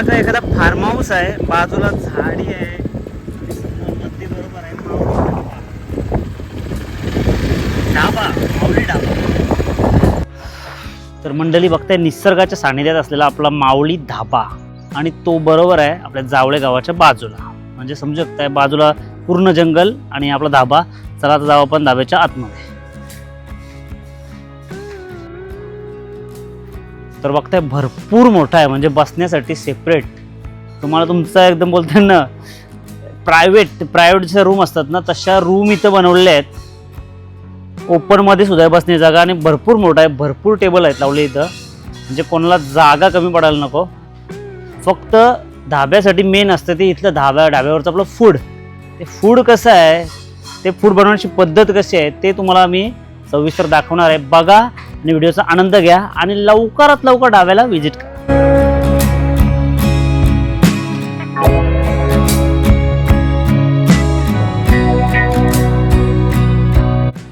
असं एखादा form house आहे बाजूला झाडी आहे नदी बरोबर आहे ढाबा माऊली ढाबा तर मंडळी बघताय निसर्गाच्या सानिध्यात असलेला आपला माऊली धाबा. आणि तो बरोबर आहे आपल्या जावळे गावाच्या बाजूला. म्हणजे समजू शकताय बाजूला पूर्ण जंगल आणि आपला धाबा. चला आता जाऊ आपण धाब्याच्या आतमध्ये. तर बघताय भरपूर मोठा आहे. म्हणजे बसण्यासाठी सेपरेट तुम्हाला तुमचा एकदम बोलताय ना प्रायव्हेट प्रायव्हेट जशा रूम असतात ना तशा रूम इथं बनवलेल्या आहेत. ओपनमध्ये सुद्धा आहे बसण्याची जागा आणि भरपूर मोठा आहे. भरपूर टेबल आहेत लावले इथं. म्हणजे कोणाला जागा कमी पडायला नको. फक्त धाब्यासाठी मेन असतं ते इथलं धाब्या ढाब्यावरचं आपलं फूड ते फूड कसं आहे? ते फूड बनवण्याची पद्धत कशी आहे? ते तुम्हाला मी सविस्तर दाखवणार आहे. बघा आणि व्हिडिओचा आनंद घ्या आणि लवकरात लवकर डाव्याला व्हिजिट करा.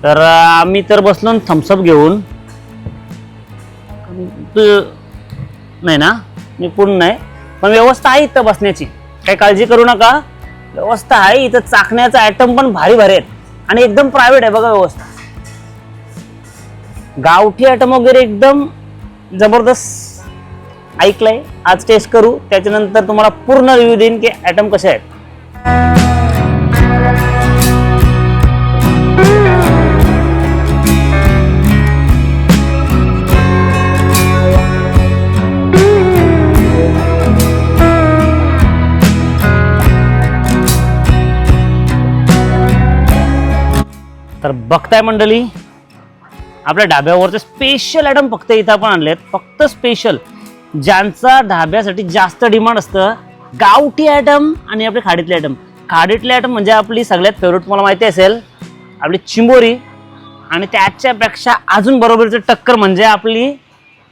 तर आम्ही तर बसलो थम्सअप घेऊन. नाही ना? मी पूर्ण नाही. पण व्यवस्था आहे इथं बसण्याची. काही काळजी करू नका. व्यवस्था आहे इथं चाकण्याचा आयटम पण भारी भारी आहेत. आणि एकदम प्रायव्हेट आहे बघा व्यवस्था. गावठी आयटम वगैरे एकदम जबरदस्त ऐकलंय. आज टेस्ट करू. त्याच्यानंतर तुम्हाला पूर्ण रिव्ह्यू देईन की आयटम कसे आहेत. तर बघताय मंडळी आपल्या ढाब्यावरचे स्पेशल आयटम फक्त इथं आपण आणलेत. फक्त स्पेशल ज्यांचा ढाब्यासाठी जास्त डिमांड असतं गावठी आयटम आणि आपले खाडीतले आयटम खाडीतले आयटम म्हणजे आपली सगळ्यात फेवरेट तुम्हाला माहिती असेल आपली चिंबोरी. आणि त्याच्यापेक्षा अजून बरोबरीचं टक्कर म्हणजे आपली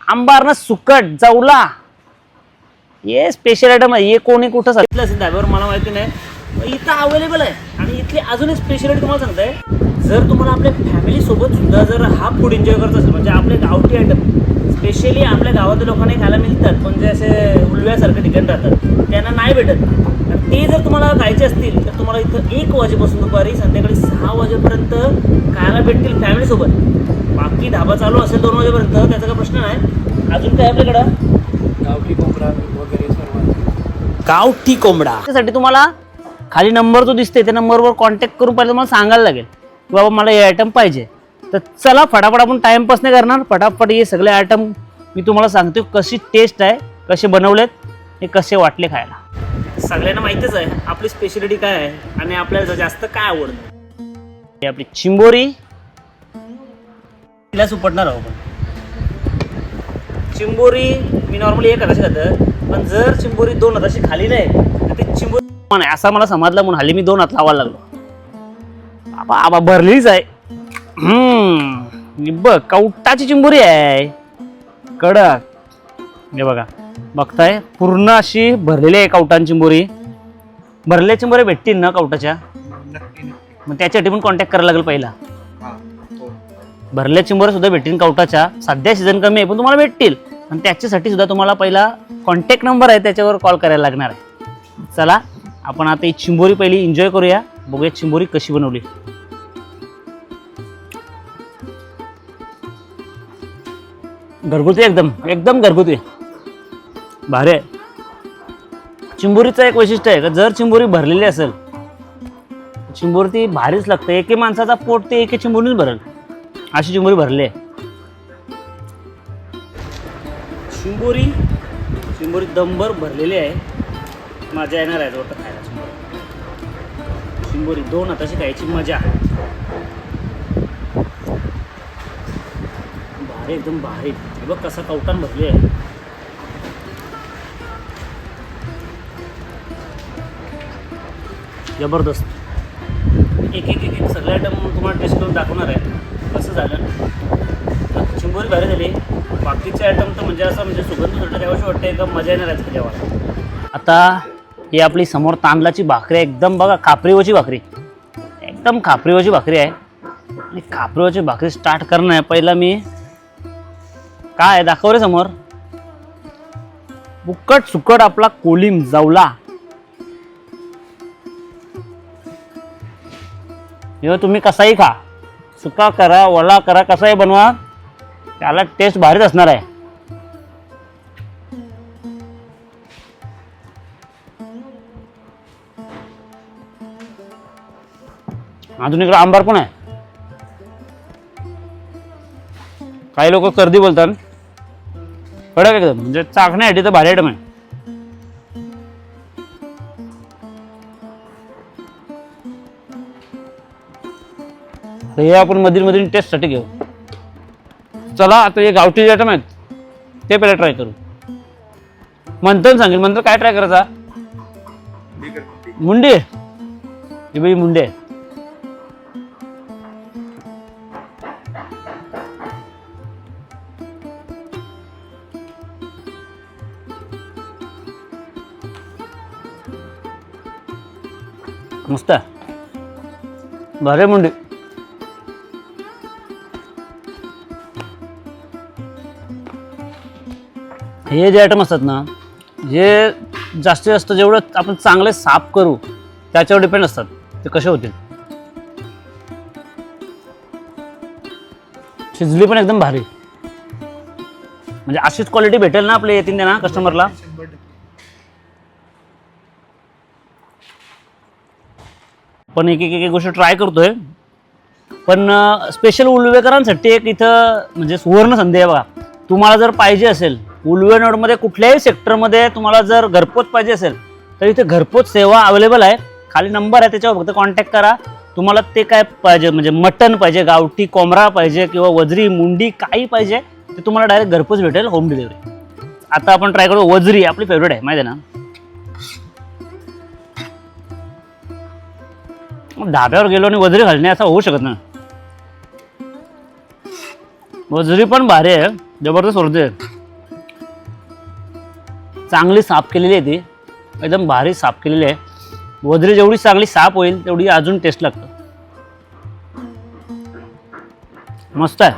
आंबारनं सुकट जवला. हे स्पेशल आयटम आहे. हे कोणी कुठं सांगितलं असेल ढाब्यावर? मला माहिती नाही. इथं अवेलेबल आहे. आणि इथली अजून एक स्पेशलिटी तुम्हाला सांगताय जर तुम्हाला आपल्या फॅमिली सोबत सुद्धा जर हा फूड एन्जॉय करत असेल म्हणजे आपले गावठी आयटम स्पेशली आपल्या गावातील लोकांना खायला मिळतात पण जे असे उलव्यासारखे ठिकाण राहतात त्यांना नाही भेटत. तर ते जर तुम्हाला खायचे असतील तर तुम्हाला इथं एक वाजेपासून दुपारी संध्याकाळी सहा वाजेपर्यंत खायला भेटतील फॅमिलीसोबत बाकी धाबा चालू असेल दोन वाजेपर्यंत त्याचा काही प्रश्न नाही. अजून काय आपल्याकडं? गावठी कोंबडा वगैरे सर्व. गावठी कोंबडा. त्यासाठी तुम्हाला खाली नंबर जो दिसते त्या नंबरवर कॉन्टॅक्ट करून पहिले तुम्हाला सांगायला लागेल की बाबा मला हे आयटम पाहिजे. तर चला फटाफट आपण टाइमपास नाही करणार. फटाफट हे सगळे आयटम मी तुम्हाला सांगतो कशी टेस्ट आहे कसे बनवलेत हे कसे वाटले खायला. सगळ्यांना माहितीच आहे आपली स्पेशलिटी काय आहे आणि आपल्याला जास्त काय आवडतं. हे आपली चिंबोरी. तिला सुपटणार आहोत आपण. चिंबोरी मी नॉर्मली एक हाताशी खातं पण जर चिंबोरी दोन हाताशी खाली नाही नाही असा मला समजला म्हणून हल्ली मी दोन हात लावायला लागलो. आबा आबा भरलीच आहे. हम्म. ही बघ कवटाची चिंबोरी आहे. कडक. हे बघा बघताय? पूर्ण अशी भरलेली आहे कवटान चिंबोरी. भरलेल्या चिंबोऱ्या भेटतील ना कवटाच्या? मग त्याच्यासाठी पण कॉन्टॅक्ट करायला लागेल पहिला. हां भरल्या चिंबर सुद्धा भेटतील कवटाच्या. सध्या सीझन कमी आहे पण तुम्हाला भेटतील. आणि त्याच्यासाठी सुद्धा तुम्हाला पहिला कॉन्टॅक्ट नंबर आहे त्याच्यावर कॉल करायला लागणार आहे. चला आपण आता ही चिंबोरी पहिली एन्जॉय करूया. बघूया चिंबोरी कशी बनवली. घरगुती एकदम एकदम घरगुती. भारी आहे. चिंबोरीचं एक वैशिष्ट्य आहे का जर चिंबोरी भरलेली असेल चिंबोरी ती भारीच लागते. एके माणसाचा पोट ते एके चिंबोरीच भरल. अशी चिंबोरी भरली आहे. चिंबोरी चिंबोरी दंबर भरलेली आहे. मजा येणार आहे वाटतं खायला. शिंबोरी शिंबोरी दोन हाताची खायची मजा. भारी एकदम भारी. हे बघ कसा कवटान भरली आहे. जबरदस्त. एक एक एक एक सगळे आयटम तुम्हाला टेस्ट करून दाखवणार आहे. कसं झालं? चिंबोरी भारी झाली. बाकीचे आयटम तर म्हणजे असं म्हणजे सुगंध सुटलं त्यावेळेस वाटतं एकदम मजा येणार आहे जेव्हा आता ही आपली समोर तांदळाची भाकरी एकदम बघा खापरीवची भाकरी. एकदम खापरीवची भाकरी आहे. आणि खापरीवची भाकरी स्टार्ट करणं आहे. पहिला मी काय आहे? दाखव रे समोर. फुकट सुकट आपला कोलिम जावला. हे तुम्ही कसाही खा. सुका करा वला करा कसाही बनवा. त्याला टेस्ट भारीच असणार आहे. अजून इकडे आंबार पण आहे? काही लोक कर्दी बोलतात. कडक एकदम म्हणजे चाकण्यासाठी तर भारी आयटम आहे. तर हे आपण मधील मधील टेस्टसाठी घेऊ. चला आता हे गावठी जे आयटम आहेत ते पहिला ट्राय करू. मंथन सांगेल. मंथन काय ट्राय करायचा? मुंडी. ही बाई मुंडे. मस्त आहे. भारी मुंडी. हे जे आयटम असतात ना हे जास्तीत जास्त जेवढं आपण चांगले साफ करू त्याच्यावर डिपेंड असतात. ते कसे होतील? शिजली पण एकदम भारी. म्हणजे अशीच क्वालिटी भेटेल ना आपल्या येतील ना कस्टमरला पण एक एक एक गोष्ट ट्राय करतोय. पण स्पेशल उलवेकरांसाठी एक इथं म्हणजे सुवर्ण संधी आहे बघा. तुम्हाला जर पाहिजे असेल उलवे नोडमध्ये कुठल्याही सेक्टरमध्ये तुम्हाला जर घरपोच पाहिजे असेल तर इथे घरपोच सेवा अवेलेबल आहे. खाली नंबर आहे त्याच्यावर फक्त कॉन्टॅक्ट करा. तुम्हाला ते काय पाहिजे म्हणजे मटन पाहिजे गावठी कोमरा पाहिजे किंवा वजरी मुंडी काही पाहिजे ते तुम्हाला डायरेक्ट घरपोच भेटेल होम डिलिव्हरी आता आपण ट्राय करू वजरी आपली फेवरेट आहे माहिती आहे ना? ढाब्यावर गेलो आणि वजरी घालणे असं होऊ शकत नाही. वजरी पण भारी आहे जबरदस्त उरते चांगली साफ केलेली आहे ती एकदम भारी साफ केलेली आहे. वजरी जेवढी चांगली साफ होईल तेवढी अजून टेस्ट लागतं. मस्त आहे.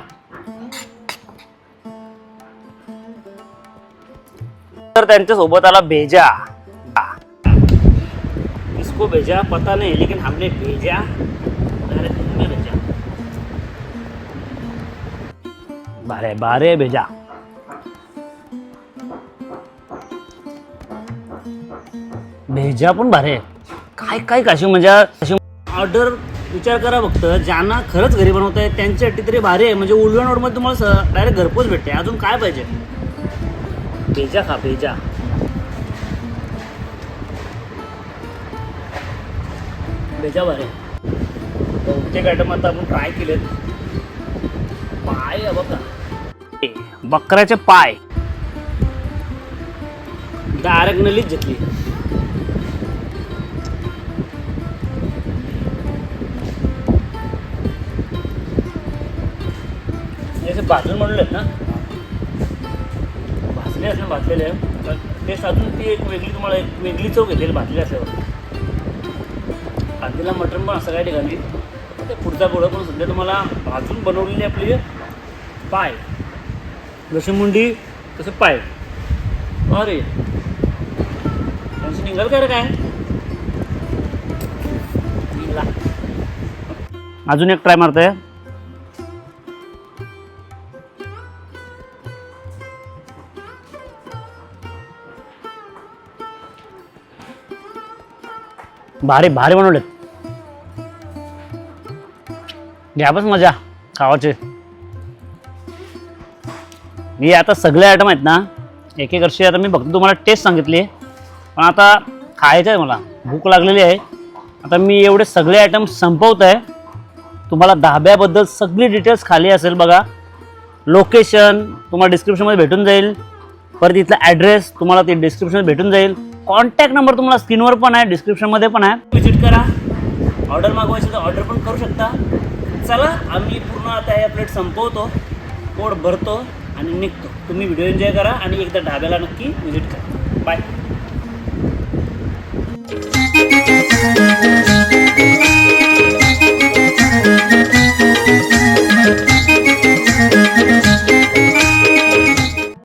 तर त्यांच्यासोबत आला भेजा. किसको भेजा पता नहीं लेकिन हमने भेजा। भेजा। बारे बारे भेजा। भेजा पण भारे आहे. काय काय काशी म्हणजे अशी ऑर्डर विचार करा फक्त. ज्यांना खरंच घरी बनवत आहे त्यांच्यासाठी तरी भारी आहे. म्हणजे उलवण रोडमध्ये तुम्हाला डायरेक्ट घरपोच भेटते. अजून काय पाहिजे? भेजा खा भेजा. भेजा आहे. बहुतेक आयटम आता आपण ट्राय केलेत. पाय आहे बघा. बकऱ्याचे पाय. डायरेक्ट नलीच घेतली. भाजून म्हणलेत ना भाजले असले भाजलेले. तर अजून ती एक वेगळी तुम्हाला एक वेगळी चव घेतलेली भाजली असल्यावर तिला मटण पण असं काही ठिकाणी. ते पुढचा पुढं पण सध्या तुम्हाला भाजून बनवलेली आपली पाय. जशी मुंडी तसे पाय. अरे. त्यांची निघाल काय रे काय? अजून एक ट्राय मारतोय. भारी भारी बनवलेत. घ्या बस मजा खावाचे. मी आता सगळे आयटम आहेत ना एक एक वर्षी आता मी फक्त तुम्हाला टेस्ट सांगितली. पण आता खायचं आहे मला भूक लागलेली आहे. आता मी एवढे सगळे आयटम संपवत आहे तुम्हाला धाब्याबद्दल सगळी डिटेल्स खाली असेल बघा. लोकेशन तुम्हाला डिस्क्रिप्शनमध्ये भेटून जाईल. परत इथला ॲड्रेस तुम्हाला ते डिस्क्रिप्शन भेटून जाईल. कॉन्टॅक्ट नंबर तुम्हाला स्क्रीनवर पण आहे डिस्क्रिप्शनमध्ये पण आहे. व्हिजिट करा. ऑर्डर मागवायची तर ऑर्डर पण करू शकता. चला आम्ही पूर्ण आता हे प्लेट संपवतो पोट भरतो आणि निघतो. तुम्ही व्हिडिओ एन्जॉय करा आणि एकदा ढाब्याला नक्की व्हिजिट करा. बाय